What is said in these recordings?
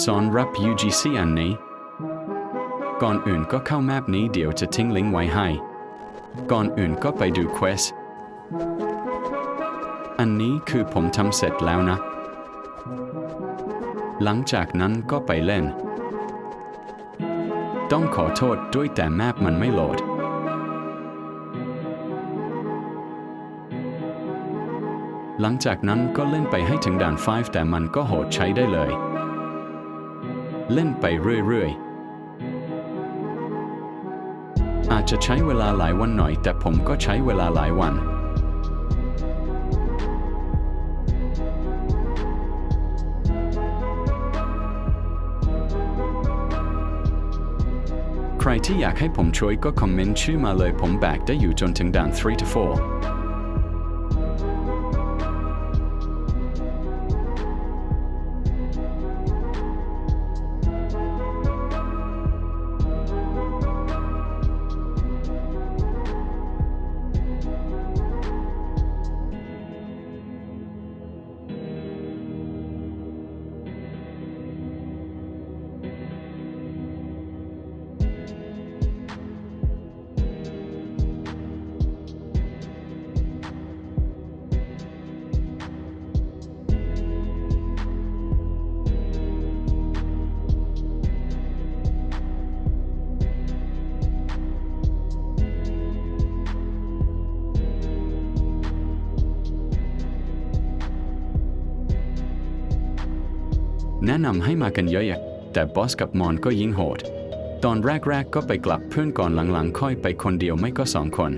สอนรับ UGC อันนี้ ก่อนอื่นก็เข้าแมปนี้เดี๋ยวจะทิ้งลิงก์ไว้ให้ ก่อนอื่นก็ไปดู Quest อันนี้คือผมทำเสร็จแล้วนะ หลังจากนั้นก็ไปเล่น ต้องขอโทษด้วยแต่แมปมันไม่โหลดหลังจากนั้นก็เล่นไปให้ถึงด่าน 5 แต่มันก็โหดใช้ได้เลย เล่นไปเรื่อยๆ อาจจะใช้เวลาหลายวันหน่อย แต่ผมก็ใช้เวลาหลายวัน ใครที่อยากให้ผมช่วยก็คอมเมนต์ชื่อมาเลยผมแบกได้อยู่จนถึงด่าน3 4 นะนำให้มากันเยอะๆแต่บอสกับมอนก็ยิ่งโหด ตอนแรกๆก็ไปกลับเพื่อนก่อนหลังๆ ค่อยไปคนเดียวไม่ก็สองคน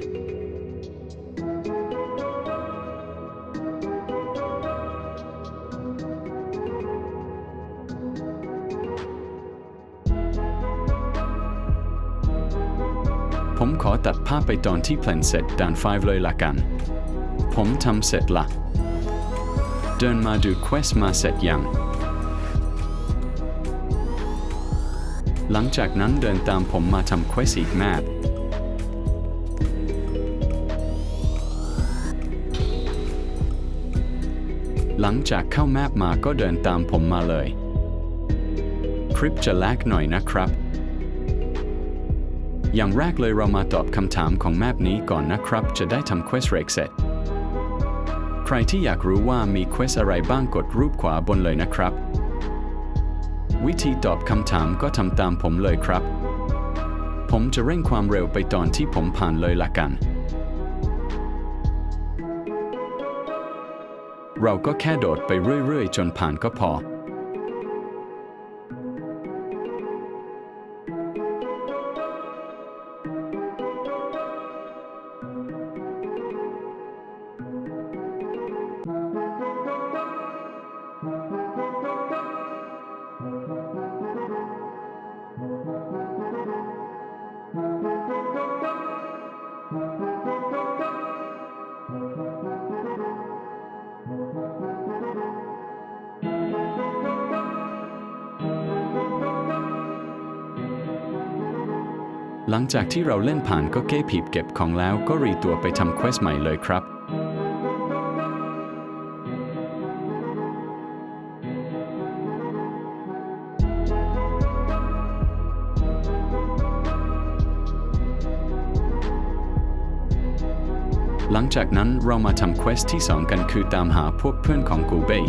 ผมขอตัดภาพไปตอนที่เพลนเสร็จด่าน 5 เลยละกัน ผมทำเสร็จละ เดินมาดูเควสมาเสร็จยัง หลังจากนั้นเดินตามผมมาทำเควสอีกแมปหลังจากเข้าแมปมาก็เดินตามผมมาเลย คลิปจะแลกหน่อยนะครับ อย่างแรกเลยเรามาตอบคำถามของแมปนี้ก่อนนะครับ จะได้ทำเควสเรกเสร็จ ใครที่อยากรู้ว่ามีเควสอะไรบ้างกดรูปขวาบนเลยนะครับ วิธีตอบคำถามก็ทำตามผมเลยครับ ผมจะเร่งความเร็วไปตอนที่ผมผ่านเลยละกัน เราก็แค่โดดไปเรื่อยๆ จนผ่านก็พอ หลังจากที่เราเล่นผ่านก็เก้ผีบเก็บของแล้วก็รีตัวไปทำเควสใหม่เลยครับ หลังจากนั้นเรามาทำเควสที่ 2 กันคือตามหาพวกเพื่อนของกูเบย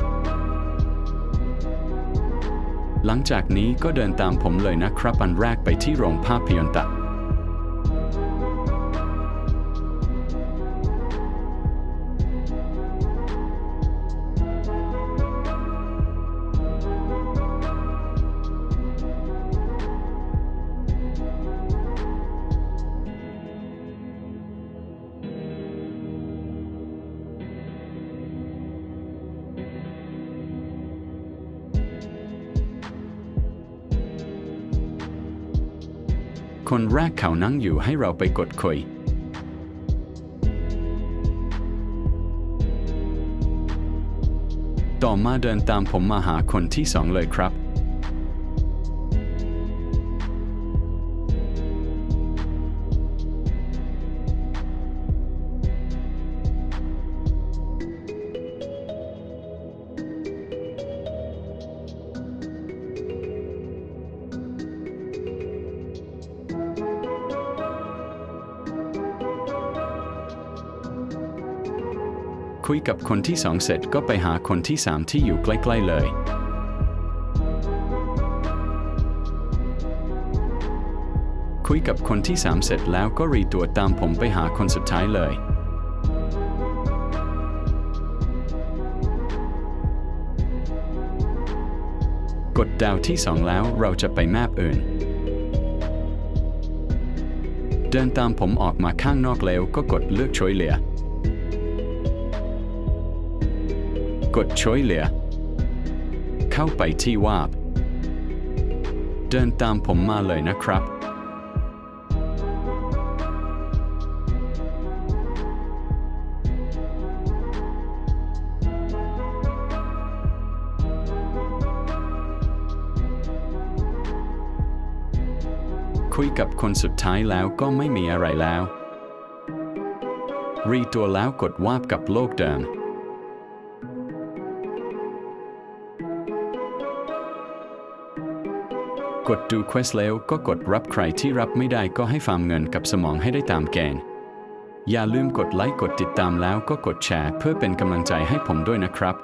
หลังจากนี้ก็เดินตามผมเลยนะครับ อันแรกไปที่โรงภาพยนตร์ คนแรกเขานั่งอยู่ให้เราไปกดคุย ต่อมาเดินตามผมมาหาคนที่สองเลยครับ คุยกับคนที่สองเสร็จก็ไปหาคนที่สามที่อยู่ใกล้ๆเลย คุยกับคนที่สามเสร็จแล้วก็รีตัวตามผมไปหาคนสุดท้ายเลย กดดาวที่สองแล้วเราจะไปแมปอื่นเดินตามผมออกมาข้างนอกแล้วก็กดเลือกช่วยเหลือ กดช่วยเหลือ เข้าไปที่วาบ เดินตามผมมาเลยนะครับ คุยกับคนสุดท้ายแล้วก็ไม่มีอะไรแล้ว รีตัวแล้วกดวาบกับโลกเดิม กดดูเควสแล้วก็กดรับใครที่รับไม่ได้ก็ให้ฟาร์มเงินกับสมองให้ได้ตามเกณฑ์ อย่าลืมกดไลค์กดติดตามแล้วก็กดแชร์ เพื่อเป็นกำลังใจให้ผมด้วยนะครับ